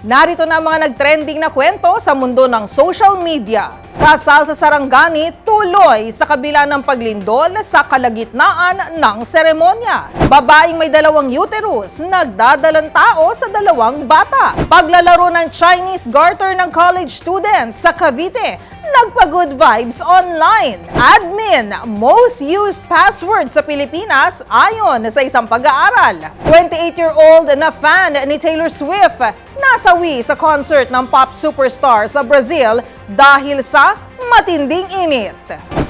Narito na ang mga nagtrending na kwento sa mundo ng social media. Kasal sa Sarangani tuloy sa kabila ng paglindol sa kalagitnaan ng seremonya. Babaeng may dalawang uterus, nagdadalang tao sa dalawang bata. Paglalaro ng Chinese garter ng college students sa Cavite, nagpa-good vibes online. Admin, most used password sa Pilipinas ayon sa isang pag-aaral. 28-year-old na fan ni Taylor Swift nasawi sa concert ng pop superstar sa Brazil dahil sa matinding init.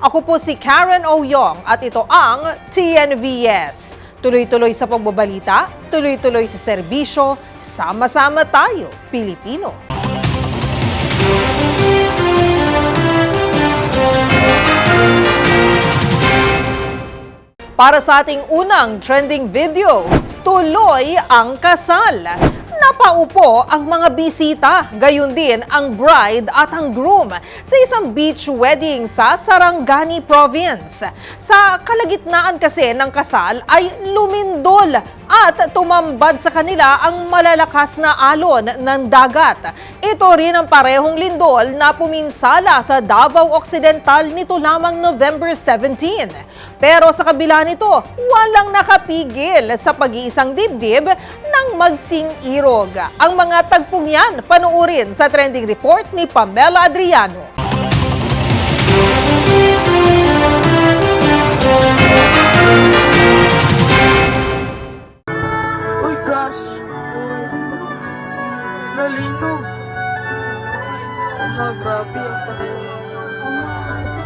Ako po si Karen Oyong at ito ang TNVS. Tuloy-tuloy sa pagbabalita, tuloy-tuloy sa serbisyo, sama-sama tayo, Pilipino. Para sa ating unang trending video, tuloy ang kasal. Napaupo ang mga bisita, gayon din ang bride at ang groom sa isang beach wedding sa Sarangani Province. Sa kalagitnaan kasi ng kasal ay lumindol at tumambad sa kanila ang malalakas na alon ng dagat. Ito rin ang parehong lindol na puminsala sa Davao Occidental nito lamang November 17. Pero sa kabila nito, walang nakapigil sa pag-iisang dibdib ng magsing irog. Ang mga tagpong yan panuurin sa trending report ni Pamela Adriano. Uy, gosh! Nalinog! Ah, grabe ang.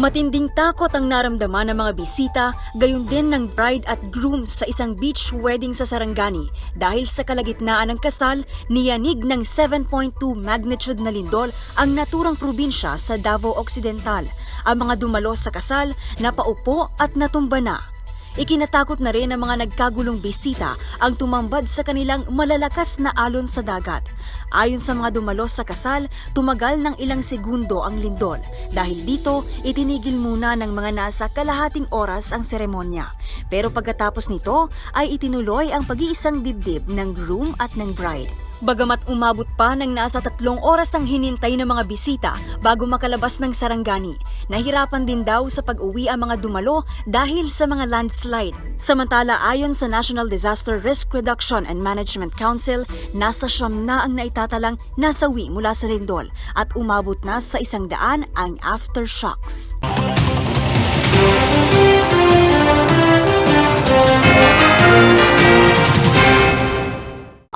Matinding takot ang naramdaman ng mga bisita, gayon din ng bride at groom sa isang beach wedding sa Sarangani dahil sa kalagitnaan ng kasal, niyanig ng 7.2 magnitude na lindol ang naturang probinsya sa Davao Occidental. Ang mga dumalo sa kasal, napaupo at natumba na. Ikinatakot na rin ng mga nagkagulong bisita ang tumambad sa kanilang malalakas na alon sa dagat. Ayon sa mga dumalo sa kasal, tumagal ng ilang segundo ang lindol. Dahil dito, itinigil muna ng mga nasa kalahating oras ang seremonya. Pero pagkatapos nito, ay itinuloy ang pag-iisang dibdib ng groom at ng bride. Bagamat umabot pa ng nasa tatlong oras ang hinintay ng mga bisita bago makalabas ng sarangani, nahirapan din daw sa pag-uwi ang mga dumalo dahil sa mga landslide. Samantala ayon sa National Disaster Risk Reduction and Management Council, nasa siyam na ang naitatalang nasawi mula sa lindol at umabot na sa isang daan ang aftershocks.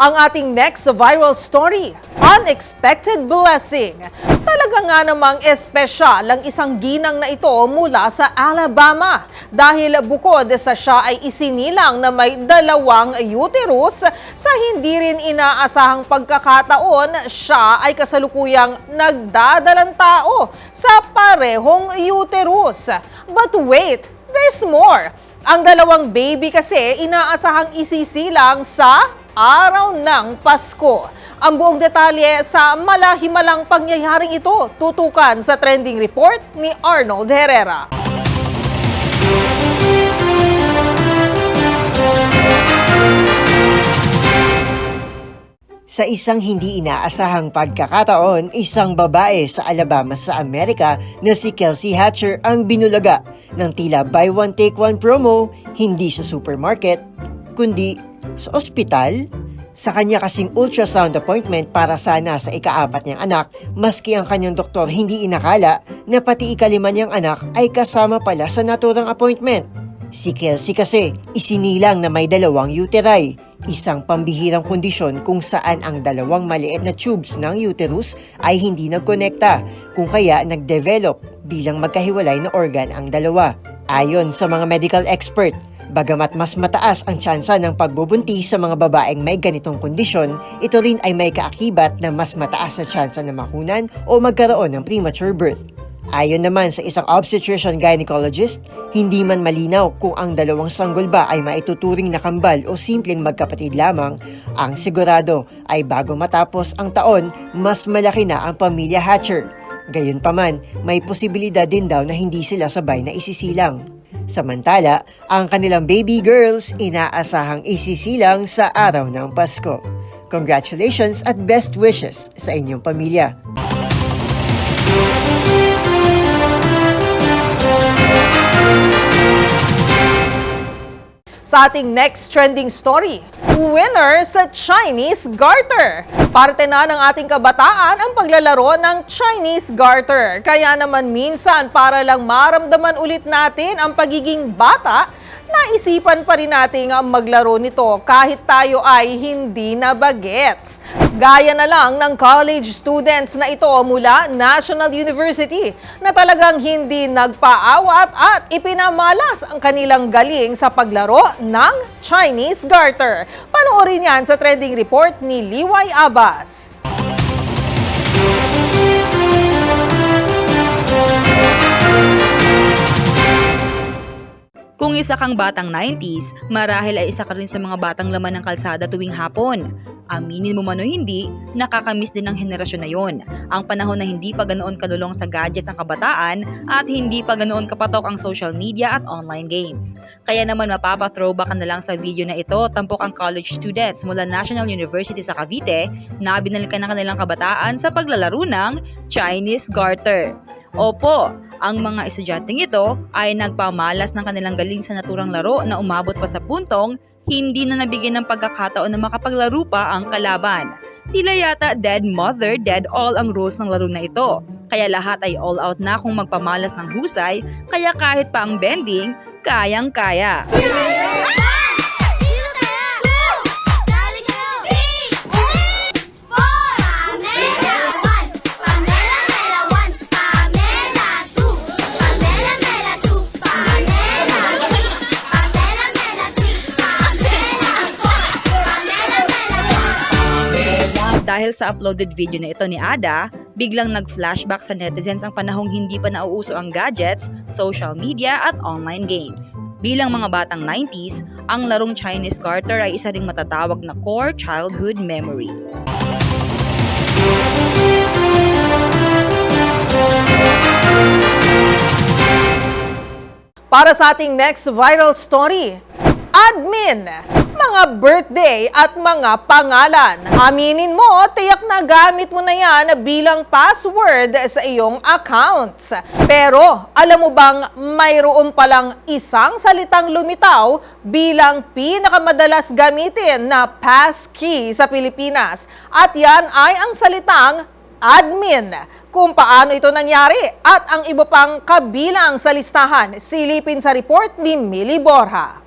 Ang ating next viral story, Unexpected Blessing. Talaga nga namang espesyal ang isang ginang na ito mula sa Alabama dahil bukod sa siya ay isinilang na may dalawang uterus, sa hindi rin inaasahang pagkakataon, siya ay kasalukuyang nagdadalang tao sa parehong uterus. But wait, there's more. Ang dalawang baby kasi inaasahang isisilang sa araw ng Pasko. Ang buong detalye sa malahimalang pangyayaring ito tutukan sa trending report ni Arnold Herrera. Sa isang hindi inaasahang pagkakataon, isang babae sa Alabama sa Amerika na si Kelsey Hatcher ang binulaga ng tila buy one take one promo hindi sa supermarket, kundi sa ospital. Sa kanya kasing ultrasound appointment para sana sa ikaapat niyang anak, maski ang kanyang doktor hindi inakala na pati ikalima niyang anak ay kasama pala sa naturang appointment. Si Kelsey kasi isinilang na may dalawang uteri. isang pambihirang kondisyon kung saan ang dalawang maliit na tubes ng uterus ay hindi nagkonekta, kung kaya nagdevelop bilang magkahiwalay na organ ang dalawa. Ayon sa mga medical expert, bagamat mas mataas ang tsansa ng pagbubuntis sa mga babaeng may ganitong kondisyon, ito rin ay may kaakibat na mas mataas na tsansa na makunan o magkaroon ng premature birth. Ayon naman sa isang obstetrician gynecologist, hindi man malinaw kung ang dalawang sanggol ba ay maituturing na kambal o simpleng magkapatid lamang, ang sigurado ay bago matapos ang taon, mas malaki na ang pamilya Hatcher. Gayunpaman, may posibilidad din daw na hindi sila sabay na isisilang. Samantala, ang kanilang baby girls inaasahang isisilang sa araw ng Pasko. Congratulations at best wishes sa inyong pamilya. Sa ating next trending story, winner sa Chinese Garter. Parte na ng ating kabataan ang paglalaro ng Chinese Garter. Kaya naman minsan para lang maramdaman ulit natin ang pagiging bata, naisipan pa rin natin ang maglaro nito kahit tayo ay hindi na bagets. Gaya na lang ng college students na ito mula National University na talagang hindi nagpaawat at ipinamalas ang kanilang galing sa paglaro ng Chinese Garter. Panoorin yan sa trending report ni Liway Abbas. Kung isa kang batang 90s, marahil ay isa ka rin sa mga batang laman ng kalsada tuwing hapon. Aminin mo man o hindi, nakakamiss din ng henerasyon na yon. Ang panahon na hindi pa ganoon kalulong sa gadgets ang kabataan at hindi pa ganoon kapatok ang social media at online games. Kaya naman mapapa-throwback na lang sa video na ito tampok ang college students mula National University sa Cavite na binalikan ng kanilang kabataan sa paglalaro ng Chinese Garter. Opo, ang mga estudyanteng ito ay nagpamalas ng kanilang galing sa naturang laro na umabot pa sa puntong hindi na nabigyan ng pagkakataon na makapaglaro pa ang kalaban. Tila yata dead mother, dead all ang rules ng laro na ito. Kaya lahat ay all out na kung magpamalas ng husay, kaya kahit pa ang bending, kayang-kaya. Dahil sa uploaded video na ito ni Ada, biglang nag-flashback sa netizens ang panahong hindi pa nauuso ang gadgets, social media at online games. Bilang mga batang 90s, ang larong Chinese Garter ay isa ring matatawag na core childhood memory. Para sa ating next viral story, admin, mga birthday at mga pangalan. Aminin mo, tiyak na gamit mo na yan bilang password sa iyong accounts. Pero, alam mo bang mayroon palang isang salitang lumitaw bilang pinakamadalas gamitin na passkey sa Pilipinas? At yan ay ang salitang admin. Kung paano ito nangyari at ang iba pang kabilang sa listahan, silipin sa report ni Millie Borja.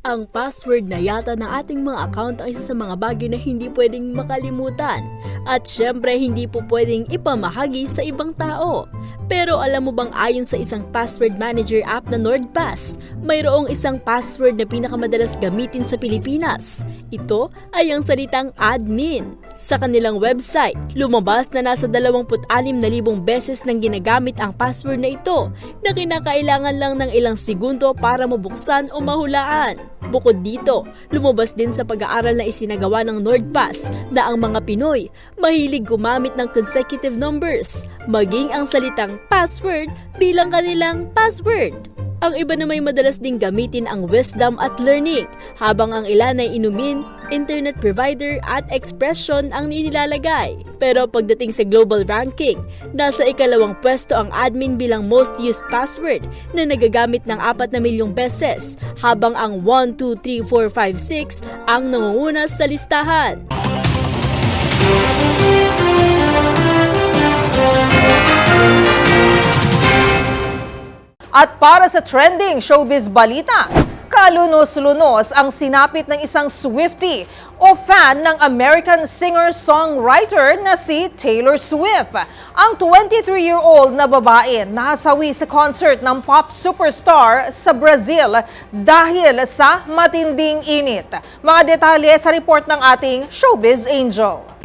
Ang password na yata ng ating mga account ang isa sa mga bagay na hindi pwedeng makalimutan. At syempre hindi po pwedeng ipamahagi sa ibang tao. Pero alam mo bang ayon sa isang password manager app na NordPass, mayroong isang password na pinakamadalas gamitin sa Pilipinas. Ito ay ang salitang admin. Sa kanilang website, lumabas na nasa 26,000 beses nang ginagamit ang password na ito na kinakailangan lang ng ilang segundo para mabuksan o mahulaan. Bukod dito, lumabas din sa pag-aaral na isinagawa ng NordPass na ang mga Pinoy mahilig gumamit ng consecutive numbers, maging ang salitang password bilang kanilang password. Ang iba na may madalas ding gamitin ang wisdom at learning, habang ang ilan ay inumin, internet provider at expression ang inilalagay. Pero pagdating sa global ranking, nasa ikalawang pwesto ang admin bilang most used password na nagagamit ng 4 na milyong beses, habang ang 1, 2, 3, 4, 5, 6 ang nangunguna sa listahan. At para sa trending showbiz balita, kalunos-lunos ang sinapit ng isang Swiftie o fan ng American singer-songwriter na si Taylor Swift. Ang 23-year-old na babae nasawi sa concert ng pop superstar sa Brazil dahil sa matinding init. Mga detalye sa report ng ating Showbiz Angel.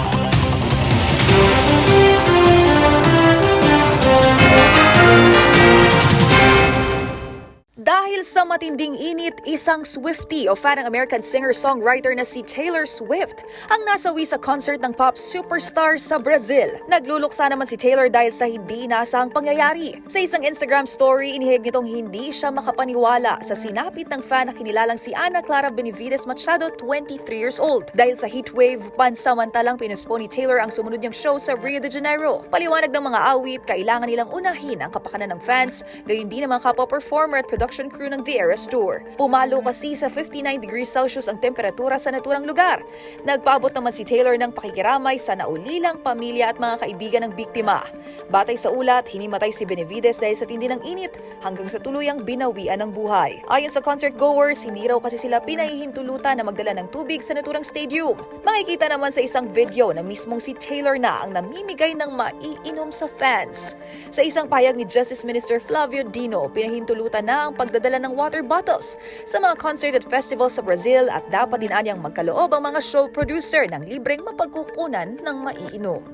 Dahil sa matinding init, isang Swiftie o fan ng American singer-songwriter na si Taylor Swift ang nasawi sa concert ng pop superstar sa Brazil. Nagluluksa naman si Taylor dahil sa hindi inaasahang pangyayari. Sa isang Instagram story, inihig nitong hindi siya makapaniwala sa sinapit ng fan na kinilalang si Ana Clara Benavides Machado, 23 years old. Dahil sa heatwave, pansamantalang pinuspo ni Taylor ang sumunod niyang show sa Rio de Janeiro. Paliwanag ng mga awit, kailangan nilang unahin ang kapakanan ng fans, gayon din ang mga kapwa-performer at production crew ng The Eras Tour. Pumalo kasi sa 59 degrees Celsius ang temperatura sa naturang lugar. Nagpaabot naman si Taylor ng pakikiramay sa naulilang pamilya at mga kaibigan ng biktima. Batay sa ulat, hinimatay si Benavides dahil sa tindi ng init hanggang sa tuluyang binawian ng buhay. Ayon sa concert goers, hindi raw kasi sila pinahihintulutan na magdala ng tubig sa naturang stadium. Makikita naman sa isang video na mismong si Taylor na ang namimigay ng maiinom sa fans. Sa isang payag ni Justice Minister Flavio Dino, pinahintulutan na ang pagdadala ng water bottles sa mga concert at festival sa Brazil at dapat din anyang magkaloob ang mga show producer ng libreng mapagkukunan ng maiinom.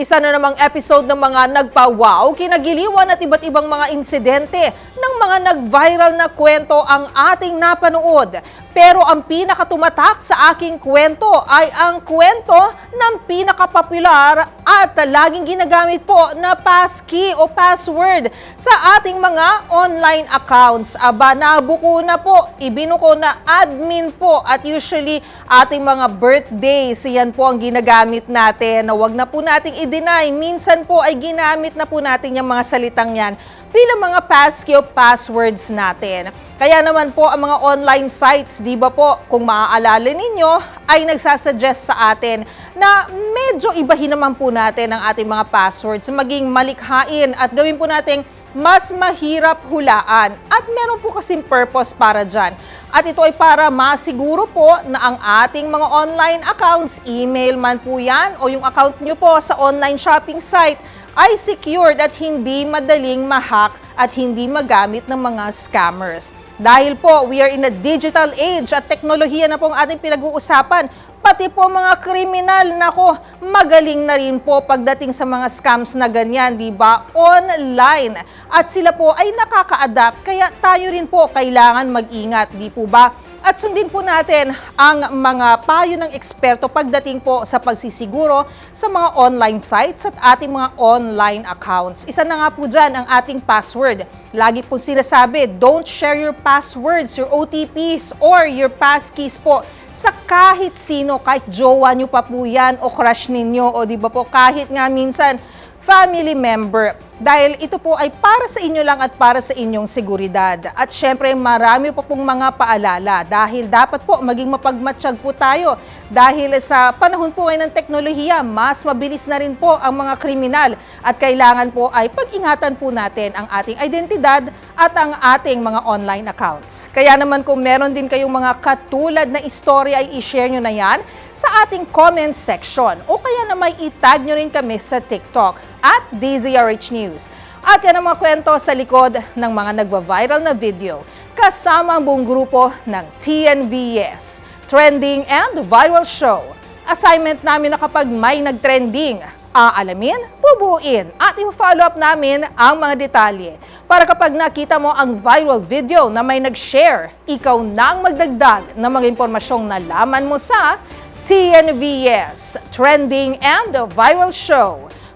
Isa na namang episode ng mga nagpa-wow, kinagiliwan at iba't ibang mga insidente ng mga nag-viral na kwento ang ating napanood. Pero ang pinakatumatak sa aking kwento ay ang kwento ng pinakapopular at laging ginagamit po na passkey o password sa ating mga online accounts. Aba, nabuko na po, ibinuko na admin po at usually ating mga birthdays, yan po ang ginagamit natin. Na wag na po nating i-deny, minsan po ay ginamit na po natin yung mga salitang yan bilang mga passkey o passwords natin. Kaya naman po ang mga online sites, di ba po, kung maaalala ninyo, ay nagsasuggest sa atin na medyo ibahin naman po natin ang ating mga passwords, maging malikhain at gawin po nating mas mahirap hulaan. At meron po kasing purpose para dyan. At ito ay para masiguro po na ang ating mga online accounts, email man po yan o yung account nyo po sa online shopping site, ay secured at hindi madaling mahack at hindi magamit ng mga scammers. Dahil po, we are in a digital age at teknolohiya na po ang ating pinag-uusapan. Pati po mga kriminal, nako, magaling na rin po pagdating sa mga scams na ganyan, di ba? Online. At sila po ay nakaka-adapt, kaya tayo rin po kailangan mag-ingat, di po ba? At sundin po natin ang mga payo ng eksperto pagdating po sa pagsisiguro sa mga online sites at ating mga online accounts. Isa na nga po dyan ang ating password. Lagi po sinasabi, don't share your passwords, your OTPs, or your passkeys po sa kahit sino, kahit jowa nyo pa po yan o crush ninyo o di ba po kahit nga minsan family member. Dahil ito po ay para sa inyo lang at para sa inyong seguridad. At syempre marami pa pong mga paalala dahil dapat po maging mapagmatsyag po tayo. Dahil sa panahon po ngayon ng teknolohiya, mas mabilis na rin po ang mga kriminal at kailangan po ay pag-ingatan po natin ang ating identidad at ang ating mga online accounts. Kaya naman kung meron din kayong mga katulad na istorya ay i-share nyo na yan sa ating comment section o kaya na may itag nyo rin kami sa TikTok at DZRH News. At yan ang mga kwento sa likod ng mga nagva-viral na video kasama ang buong grupo ng TNVS, Trending and Viral Show. Assignment namin na kapag may nag-trending, aalamin, bubuin at i-follow up namin ang mga detalye para kapag nakita mo ang viral video na may nag-share, ikaw nang magdagdag ng mga impormasyong nalaman mo sa TNVS, Trending and Viral Show.